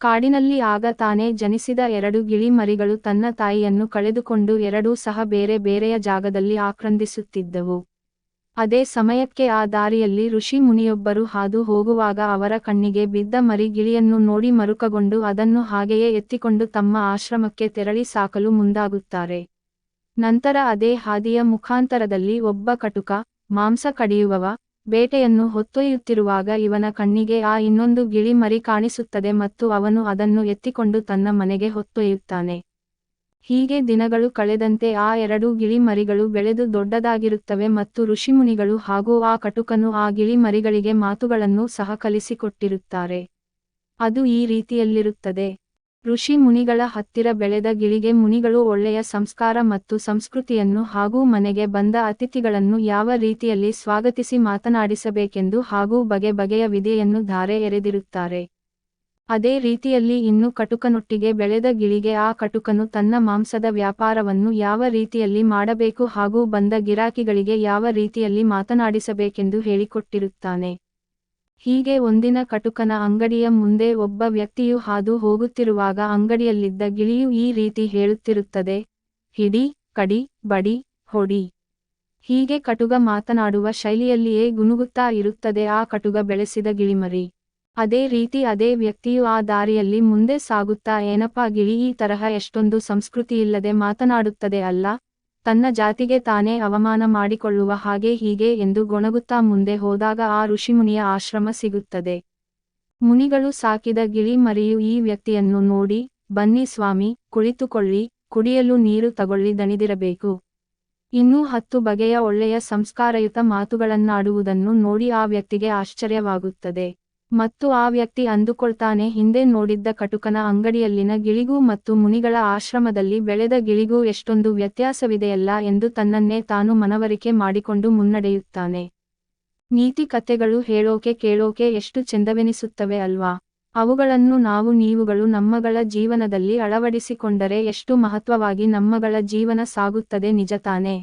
ಕಾಡಿನಲ್ಲಿ ಆಗ ತಾನೇ ಜನಿಸಿದ ಎರಡು ಗಿಳಿಮರಿಗಳು ತನ್ನ ತಾಯಿಯನ್ನು ಕಳೆದುಕೊಂಡು ಎರಡೂ ಸಹ ಬೇರೆ ಬೇರೆಯ ಜಾಗದಲ್ಲಿ ಆಕ್ರಂದಿಸುತ್ತಿದ್ದವು. ಅದೇ ಸಮಯಕ್ಕೆ ಆ ದಾರಿಯಲ್ಲಿ ಋಷಿ ಮುನಿಯೊಬ್ಬರು ಹಾದು ಹೋಗುವಾಗ ಅವರ ಕಣ್ಣಿಗೆ ಬಿದ್ದ ಮರಿ ಗಿಳಿಯನ್ನು ನೋಡಿ ಮರುಕಗೊಂಡು ಅದನ್ನು ಹಾಗೆಯೇ ಎತ್ತಿಕೊಂಡು ತಮ್ಮ ಆಶ್ರಮಕ್ಕೆ ತೆರಳಿ ಸಾಕಲು ಮುಂದಾಗುತ್ತಾರೆ. ನಂತರ ಅದೇ ಹಾದಿಯ ಮುಖಾಂತರದಲ್ಲಿ ಒಬ್ಬ ಕಟುಕ, ಮಾಂಸ ಕಡಿಯುವವ ಬೇಟೆಯನ್ನು ಹೊತ್ತೊಯ್ಯುತ್ತಿರುವಾಗ ಇವನ ಕಣ್ಣಿಗೆ ಆ ಇನ್ನೊಂದು ಗಿಳಿ ಮರಿ ಕಾಣಿಸುತ್ತದೆ ಮತ್ತು ಅವನು ಅದನ್ನು ಎತ್ತಿಕೊಂಡು ತನ್ನ ಮನೆಗೆ ಹೊತ್ತೊಯ್ಯುತ್ತಾನೆ. ಹೀಗೆ ದಿನಗಳು ಕಳೆದಂತೆ ಆ ಎರಡೂ ಗಿಳಿ ಮರಿಗಳು ಬೆಳೆದು ದೊಡ್ಡದಾಗಿರುತ್ತವೆ ಮತ್ತು ಋಷಿಮುನಿಗಳು ಹಾಗೂ ಆ ಕಟುಕನು ಆ ಗಿಳಿ ಮರಿಗಳಿಗೆ ಮಾತುಗಳನ್ನು ಸಹ ಕಲಿಸಿಕೊಟ್ಟಿರುತ್ತಾರೆ. ಅದು ಈ ರೀತಿಯಲ್ಲಿರುತ್ತದೆ. ಋಷಿ ಮುನಿಗಳ ಹತ್ತಿರ ಬೆಳೆದ ಗಿಳಿಗೆ ಮುನಿಗಳು ಒಳ್ಳೆಯ ಸಂಸ್ಕಾರ ಮತ್ತು ಸಂಸ್ಕೃತಿಯನ್ನು ಹಾಗೂ ಮನೆಗೆ ಬಂದ ಅತಿಥಿಗಳನ್ನು ಯಾವ ರೀತಿಯಲ್ಲಿ ಸ್ವಾಗತಿಸಿ ಮಾತನಾಡಿಸಬೇಕೆಂದು ಹಾಗೂ ಬಗೆ ಬಗೆಯ ವಿಧಿಯನ್ನು ಧಾರೆ ಎರೆದಿರುತ್ತಾರೆ. ಅದೇ ರೀತಿಯಲ್ಲಿ ಇನ್ನು ಕಟುಕನೊಟ್ಟಿಗೆ ಬೆಳೆದ ಗಿಳಿಗೆ ಆ ಕಟುಕನು ತನ್ನ ಮಾಂಸದ ವ್ಯಾಪಾರವನ್ನು ಯಾವ ರೀತಿಯಲ್ಲಿ ಮಾಡಬೇಕು ಹಾಗೂ ಬಂದ ಗಿರಾಕಿಗಳಿಗೆ ಯಾವ ರೀತಿಯಲ್ಲಿ ಮಾತನಾಡಿಸಬೇಕೆಂದು ಹೇಳಿಕೊಟ್ಟಿರುತ್ತಾನೆ. ಹೀಗೆ ಒಂದಿನ ಕಟುಕನ ಅಂಗಡಿಯ ಮುಂದೆ ಒಬ್ಬ ವ್ಯಕ್ತಿಯು ಹಾದು ಹೋಗುತ್ತಿರುವಾಗ ಅಂಗಡಿಯಲ್ಲಿದ್ದ ಗಿಳಿಯು ಈ ರೀತಿ ಹೇಳುತ್ತಿರುತ್ತದೆ. ಹಿಡಿ, ಕಡಿ, ಬಡಿ, ಹೊಡಿ. ಹೀಗೆ ಕಟುಗ ಮಾತನಾಡುವ ಶೈಲಿಯಲ್ಲಿಯೇ ಗುನುಗುತ್ತಾ ಇರುತ್ತದೆ ಆ ಕಟುಗ ಬೆಳೆಸಿದ ಗಿಳಿಮರಿ. ಅದೇ ರೀತಿ ಅದೇ ವ್ಯಕ್ತಿಯು ಆ ದಾರಿಯಲ್ಲಿ ಮುಂದೆ ಸಾಗುತ್ತಾ, ಏನಪ್ಪಾ ಗಿಳಿ, ಈ ತರಹ ಎಷ್ಟೊಂದು ಸಂಸ್ಕೃತಿಯಿಲ್ಲದೆ ಮಾತನಾಡುತ್ತದೆ ಅಲ್ಲ. ತನ್ನ ಜಾತಿಗೆ ತಾನೇ ಅವಮಾನ ಮಾಡಿಕೊಳ್ಳುವ ಹಾಗೆ ಹೀಗೆ ಎಂದು ಗೊಣಗುತ್ತಾ ಮುಂದೆ ಹೋದಾಗ ಆ ಋಷಿಮುನಿಯ ಆಶ್ರಮ ಸಿಗುತ್ತದೆ. ಮುನಿಗಳು ಸಾಕಿದ ಗಿಳಿ ಮರಿಯು ಈ ವ್ಯಕ್ತಿಯನ್ನು ನೋಡಿ, ಬನ್ನಿ ಸ್ವಾಮಿ, ಕುಳಿತುಕೊಳ್ಳಿ, ಕುಡಿಯಲು ನೀರು ತಗೊಳ್ಳಿ ದಣಿದಿರಬೇಕು. ಇನ್ನೂ ಹತ್ತು ಬಗೆಯ ಒಳ್ಳೆಯ ಸಂಸ್ಕಾರಯುತ ಮಾತುಗಳನ್ನಾಡುವುದನ್ನು ನೋಡಿ ಆ ವ್ಯಕ್ತಿಗೆ ಆಶ್ಚರ್ಯವಾಗುತ್ತದೆ. ಮತ್ತು ಆ ವ್ಯಕ್ತಿ ಅಂದುಕೊಳ್ತಾನೆ, ಹಿಂದೆ ನೋಡಿದ್ದ ಕಟುಕನ ಅಂಗಡಿಯಲ್ಲಿನ ಗಿಳಿಗೂ ಮತ್ತು ಮುನಿಗಳ ಆಶ್ರಮದಲ್ಲಿ ಬೆಳೆದ ಗಿಳಿಗೂ ಎಷ್ಟೊಂದು ವ್ಯತ್ಯಾಸವಿದೆಯಲ್ಲ ಎಂದು ತನ್ನನ್ನೇ ತಾನು ಮನವರಿಕೆ ಮಾಡಿಕೊಂಡು ಮುನ್ನಡೆಯುತ್ತಾನೆ. ನೀತಿ ಕಥೆಗಳು ಹೇಳೋಕೆ ಕೇಳೋಕೆ ಎಷ್ಟು ಚೆಂದವೆನಿಸುತ್ತವೆ ಅಲ್ವಾ? ಅವುಗಳನ್ನು ನಾವು ನೀವುಗಳು ನಮ್ಮಗಳ ಜೀವನದಲ್ಲಿ ಅಳವಡಿಸಿಕೊಂಡರೆ ಎಷ್ಟು ಮಹತ್ವವಾಗಿ ನಮ್ಮಗಳ ಜೀವನ ಸಾಗುತ್ತದೆ ನಿಜ ತಾನೇ?